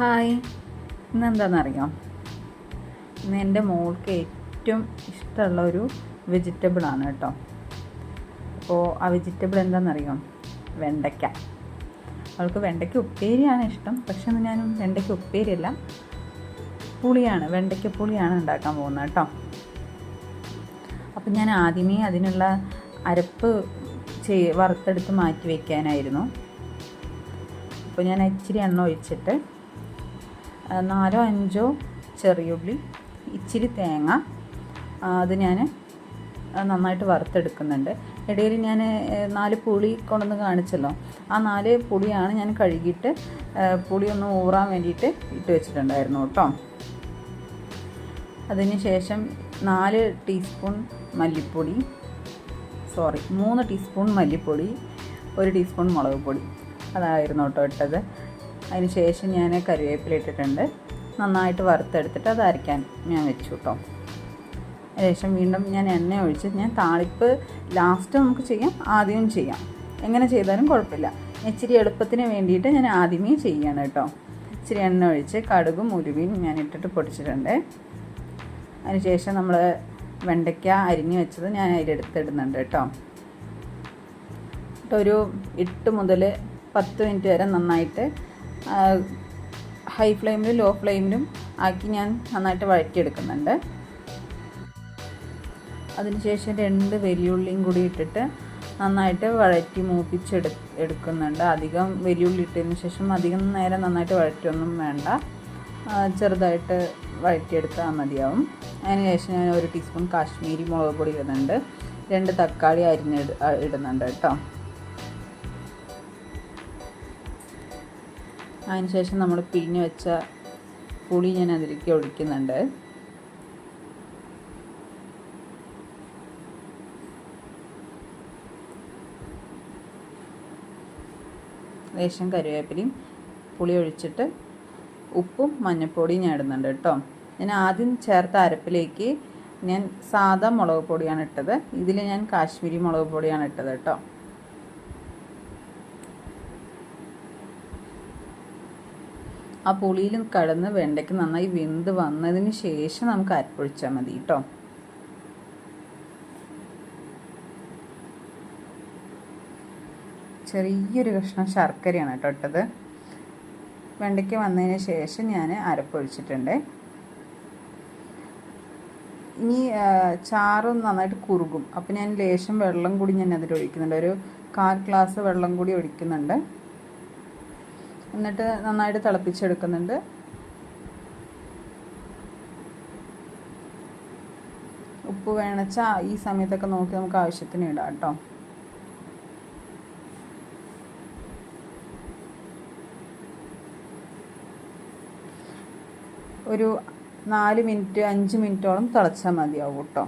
Hi. ഇന്ന് എന്താണെന്നറിയോ ഇന്ന് എന്റെ മോൾക്ക് ഏറ്റവും ഇഷ്ടമുള്ള ഒരു വെജിറ്റബിളാണ് കേട്ടോ. അപ്പോൾ ആ വെജിറ്റബിൾ എന്താണെന്നറിയോ വെണ്ടയ്ക്ക. അവൾക്ക് വെണ്ടയ്ക്ക ഉപ്പേരിയാണ് ഇഷ്ടം. പക്ഷെ ഞാൻ വെണ്ടയ്ക്ക ഉപ്പേരിയല്ല. പുളിയാണ് വെണ്ടയ്ക്ക പുളിയാണ് ഉണ്ടാക്കാൻ പോകുന്നത് കേട്ടോ. അപ്പം ഞാൻ ആദ്യമേ അതിനുള്ള അരപ്പ് ചെയ് വറുത്തെടുത്ത് മാറ്റി വയ്ക്കാനായിരുന്നു അപ്പോൾ ഞാൻ ഇച്ചിരി എണ്ണ ഒഴിച്ചിട്ട് നാലോ അഞ്ചോ ചെറിയുള്ളി ഇച്ചിരി തേങ്ങ അത് ഞാൻ നന്നായിട്ട് വറുത്തെടുക്കുന്നുണ്ട്. ഇടയിൽ ഞാൻ നാല് പുളി കൊണ്ടുവന്ന് കാണിച്ചല്ലോ. ആ നാല് പുളിയാണ് ഞാൻ കഴുകിയിട്ട് പുളി ഒന്ന് ഊറാൻ വേണ്ടിയിട്ട് ഇട്ട് വെച്ചിട്ടുണ്ടായിരുന്നു കേട്ടോ. അതിന് ശേഷം നാല് ടീസ്പൂൺ മല്ലിപ്പൊടി സോറി മൂന്ന് ടീസ്പൂൺ മല്ലിപ്പൊടി ഒരു ടീസ്പൂൺ മുളക് പൊടി. അതായിരുന്നു കേട്ടോ ഇട്ടത്. അതിന് ശേഷം ഞാൻ കറിവേപ്പില ഇട്ടിട്ടുണ്ട്. നന്നായിട്ട് വറുത്തെടുത്തിട്ട് അത് അരയ്ക്കാൻ ഞാൻ വെച്ചു കേട്ടോ ശേഷം വീണ്ടും ഞാൻ എണ്ണ ഒഴിച്ച് ഞാൻ താളിപ്പ് ലാസ്റ്റ് നമുക്ക് ചെയ്യാം ആദ്യവും ചെയ്യാം. എങ്ങനെ ചെയ്താലും കുഴപ്പമില്ല. ഇച്ചിരി എളുപ്പത്തിന് വേണ്ടിയിട്ട് ഞാൻ ആദ്യമേ ചെയ്യണം കേട്ടോ ഇച്ചിരി എണ്ണ ഒഴിച്ച് കടുകും ഉരുവിയും ഞാൻ ഇട്ടിട്ട് പൊടിച്ചിട്ടുണ്ട്. അതിനുശേഷം നമ്മൾ വെണ്ടയ്ക്ക അരിഞ്ഞു വെച്ചത് ഞാൻ അതിലെടുത്തിടുന്നുണ്ട് കേട്ടോ ഒരു എട്ട് മുതൽ പത്ത് മിനിറ്റ് വരെ നന്നായിട്ട് ഹൈ ഫ്ലെയിമിലും ലോ ഫ്ലെയിമിലും ആക്കി ഞാൻ നന്നായിട്ട് വഴറ്റിയെടുക്കുന്നുണ്ട്. അതിനുശേഷം രണ്ട് വെല്ലുള്ളിയും കൂടി ഇട്ടിട്ട് നന്നായിട്ട് വഴറ്റി മൂപ്പിച്ചെടു എടുക്കുന്നുണ്ട്. അധികം വെല്ലുള്ളി ഇട്ടതിന് ശേഷം അധികം നേരം നന്നായിട്ട് വഴറ്റൊന്നും വേണ്ട. ചെറുതായിട്ട് വഴറ്റിയെടുത്താൽ മതിയാവും. അതിനുശേഷം ഞാൻ ഒരു ടീസ്പൂൺ കാശ്മീരി മുളക് പൊടി ഇടുന്നുണ്ട്. രണ്ട് തക്കാളി അരിഞ്ഞിട ഇടുന്നുണ്ട് കേട്ടോ. അതിന് ശേഷം നമ്മൾ പിഴിഞ്ഞ് വെച്ച പുളി ഞാൻ അതിലേക്ക് ഒഴിക്കുന്നുണ്ട്. ലേശം കറിവേപ്പിലയും പുളി ഒഴിച്ചിട്ട് ഉപ്പും മഞ്ഞൾപ്പൊടിയും ഞാൻ ഇടുന്നുണ്ട് കേട്ടോ. ഞാൻ ആദ്യം ചേർത്ത അരപ്പിലേക്ക് ഞാൻ സാധാ മുളക് പൊടിയാണ് ഇട്ടത്. ഇതിൽ ഞാൻ കാശ്മീരി മുളക് പൊടിയാണ് ഇട്ടത് കേട്ടോ. ആ പുളിയിൽ കടന്ന് വെണ്ടയ്ക്ക് നന്നായി വെന്ത് വന്നതിന് ശേഷം നമുക്ക് അരപ്പൊഴിച്ചാൽ മതി കേട്ടോ ചെറിയൊരു കഷ്ണം ശർക്കരയാണ് കേട്ടോ ഇട്ടത്. വെണ്ടയ്ക്ക് വന്നതിന് ശേഷം ഞാൻ അരപ്പൊഴിച്ചിട്ടുണ്ട്. ഇനി ചാറും നന്നായിട്ട് കുറുകും. അപ്പോൾ ഞാൻ ലേശം വെള്ളം കൂടി ഞാൻ അതിൽ ഒഴിക്കുന്നുണ്ട് ഒരു കാൽ ഗ്ലാസ് വെള്ളം കൂടി ഒഴിക്കുന്നുണ്ട്. എന്നിട്ട് നന്നായിട്ട് തിളപ്പിച്ചെടുക്കുന്നുണ്ട്. ഉപ്പ് വേണച്ചാൽ ഈ സമയത്തൊക്കെ നോക്കി നമുക്ക് ആവശ്യത്തിന് ഇടാം കേട്ടോ. ഒരു നാല് മിനിറ്റ് അഞ്ച് മിനിറ്റോളം തിളച്ചാൽ മതിയാവും കേട്ടോ.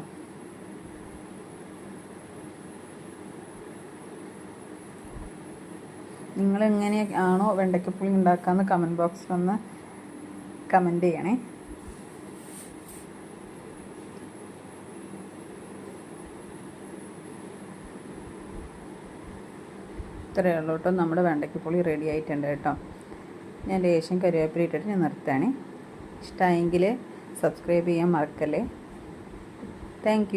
നിങ്ങൾ എങ്ങനെയാണോ വെണ്ടയ്ക്കപ്പുളി ഉണ്ടാക്കാമെന്ന് കമന്റ് ബോക്സിൽ ഒന്ന് കമന്റ് ചെയ്യണേ. ഇത്രയേ ഉള്ളൂ കേട്ടോ. നമ്മുടെ വെണ്ടയ്ക്കപ്പുളി റെഡി ആയിട്ടുണ്ട് കേട്ടോ. ഞാൻ ലേശം കറിവേപ്പില ഇട്ടിട്ട് ഞാൻ നിർത്തുകയാണ്. ഇഷ്ടമായെങ്കിൽ സബ്സ്ക്രൈബ് ചെയ്യാൻ മറക്കല്ലേ. താങ്ക്